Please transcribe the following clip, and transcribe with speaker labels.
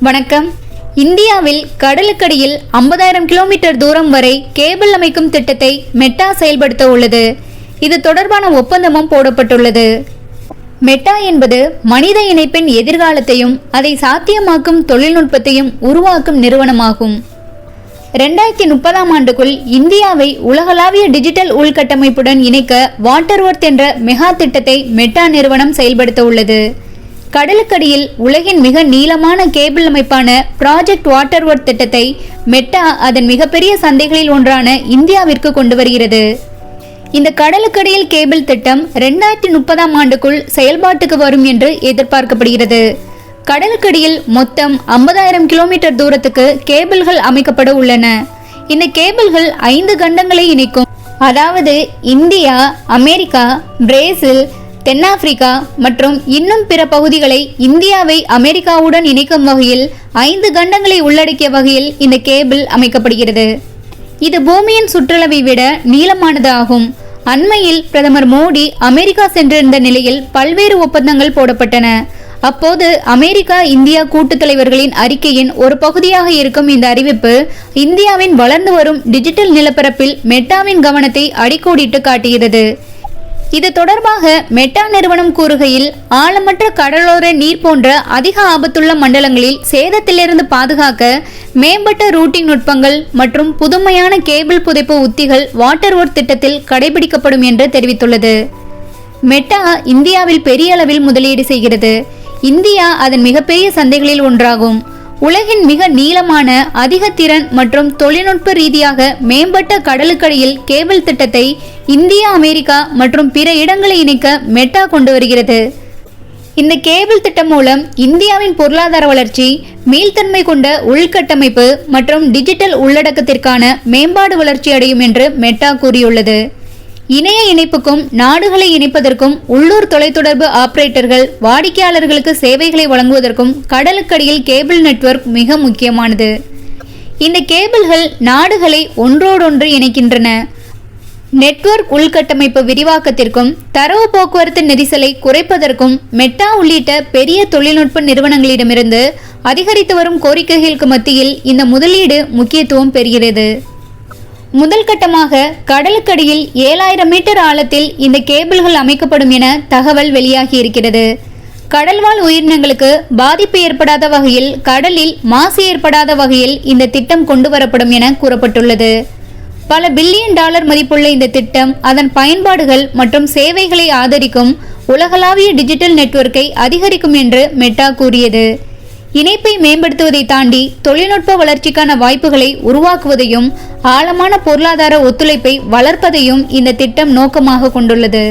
Speaker 1: வணக்கம். இந்தியாவில் கடலுக்கடியில் ஐம்பதாயிரம் கிலோமீட்டர் தூரம் வரை கேபிள் அமைக்கும் திட்டத்தை மெட்டா செயல்படுத்த உள்ளது. இது தொடர்பான ஒப்பந்தமும் போடப்பட்டுள்ளது. மெட்டா என்பது மனித இணைப்பின் எதிர்காலத்தையும் அதை சாத்தியமாக்கும் தொழில்நுட்பத்தையும் உருவாக்கும் நிறுவனமாகும். ரெண்டாயிரத்தி முப்பதாம் ஆண்டுக்குள் இந்தியாவை உலகளாவிய டிஜிட்டல் உள்கட்டமைப்புடன் இணைக்க வாட்டர் ஒர்த் என்ற மெகா திட்டத்தை மெட்டா நிறுவனம் செயல்படுத்த உள்ளது. கடலுக்கடியில் உலகின் மிக நீளமான கேபிள் அமைப்பான ப்ராஜெக்ட் வாட்டர்வொர்த் திட்டத்தை மெட்டா அதன் மிகப்பெரிய சந்தைகளில் ஒன்றான இந்தியாவிற்கு கொண்டு வருகிறது. இந்த கடலுக்கடியில் கேபிள் திட்டம் ரெண்டாயிரத்தி முப்பதாம் ஆண்டுக்குள் செயல்பாட்டுக்கு வரும் என்று எதிர்பார்க்கப்படுகிறது. கடலுக்கடியில் மொத்தம் ஐம்பதாயிரம் கிலோமீட்டர் தூரத்துக்கு கேபிள்கள் அமைக்கப்பட உள்ளன. இந்த கேபிள்கள் ஐந்து கண்டங்களை இணைக்கும். அதாவது இந்தியா அமெரிக்கா பிரேசில் தென்னாப்பிரிக்கா மற்றும் இன்னும் பிற பகுதிகளை இந்தியாவை அமெரிக்காவுடன் இணைக்கும் வகையில் ஐந்து கண்டங்களை உள்ளடக்கிய வகையில் இந்த கேபிள் அமைக்கப்படுகிறது. இது பூமியின் சுற்றளவை விட நீளமானது ஆகும் அண்மையில் பிரதமர் மோடி அமெரிக்கா சென்றிருந்த நிலையில் பல்வேறு ஒப்பந்தங்கள் போடப்பட்டன. அப்போது அமெரிக்கா இந்தியா கூட்டுத் தலைவர்களின் அறிக்கையின் ஒரு பகுதியாக இருக்கும் இந்த அறிவிப்பு இந்தியாவின் வளர்ந்து வரும் டிஜிட்டல் நிலப்பரப்பில் மெட்டாவின் கவனத்தை அடிக்கோடிட்டு காட்டுகிறது. இது தொடர்பாக மெட்டா நிறுவனம் கூறுகையில் ஆழமற்ற கடலோர நீர் போன்ற அதிக ஆபத்துள்ள மண்டலங்களில் சேதத்திலிருந்து பாதுகாக்க மேம்பட்ட ரூட்டிங் நுட்பங்கள் மற்றும் புதுமையான கேபிள் புதைப்பு உத்திகள் வாட்டர் ஒர்க் திட்டத்தில் கடைபிடிக்கப்படும் என்று தெரிவித்துள்ளது. மெட்டா இந்தியாவில் பெரிய அளவில் முதலீடு செய்கிறது. இந்தியா அதன் மிகப்பெரிய சந்தைகளில் ஒன்றாகும். உலகின் மிக நீளமான அதிக திறன் மற்றும் தொழில்நுட்ப ரீதியாக மேம்பட்ட கடலுக்கடியில் கேபிள் திட்டத்தை இந்தியா அமெரிக்கா மற்றும் பிற இடங்களை இணைக்க மெட்டா கொண்டு வருகிறது. இந்த கேபிள் திட்டம் மூலம் இந்தியாவின் பொருளாதார வளர்ச்சி மீள்தன்மை கொண்ட உள்கட்டமைப்பு மற்றும் டிஜிட்டல் உள்ளடக்கத்திற்கான மேம்பாடு வளர்ச்சி அடையும் என்று மெட்டா கூறியுள்ளது. இணைய இணைப்புக்கும் நாடுகளை இணைப்பதற்கும் உள்ளூர் தொலைத்தொடர்பு ஆபரேட்டர்கள் வாடிக்கையாளர்களுக்கு சேவைகளை வழங்குவதற்கும் கடலுக்கடியில் கேபிள் நெட்வொர்க் மிக முக்கியமானது. இந்த கேபிள்கள் நாடுகளை ஒன்றோடொன்று இணைக்கின்றன. நெட்வொர்க் உள்கட்டமைப்பு விரிவாக்கத்திற்கும் தரவு போக்குவரத்து நெரிசலை குறைப்பதற்கும் மெட்டா உள்ளிட்ட பெரிய தொழில்நுட்ப நிறுவனங்களிடமிருந்து அதிகரித்து வரும் கோரிக்கைகளுக்கு மத்தியில் இந்த முதலீடு முக்கியத்துவம் பெறுகிறது. முதல் கட்டமாக கடலுக்கடியில் ஏழாயிரம் மீட்டர் ஆழத்தில் இந்த கேபிள்கள் அமைக்கப்படும் என தகவல் வெளியாகி இருக்கிறது கடல்வாழ் உயிரினங்களுக்கு பாதிப்பு ஏற்படாத வகையில் கடலில் மாசு ஏற்படாத வகையில் இந்த திட்டம் கொண்டு வரப்படும் என கூறப்பட்டுள்ளது. பல பில்லியன் டாலர் மதிப்புள்ள இந்த திட்டம் அதன் பயன்பாடுகள் மற்றும் சேவைகளை ஆதரிக்கும் உலகளாவிய டிஜிட்டல் நெட்வொர்க்கை அதிகரிக்கும் என்று மெட்டா கூறியது. இணைப்பை மேம்படுத்துவதை தாண்டி தொழில்நுட்ப வளர்ச்சிக்கான வாய்ப்புகளை உருவாக்குவதையும் ஆழமான பொருளாதார ஒத்துழைப்பை வளர்ப்பதையும் இந்த திட்டம் நோக்கமாக கொண்டுள்ளது.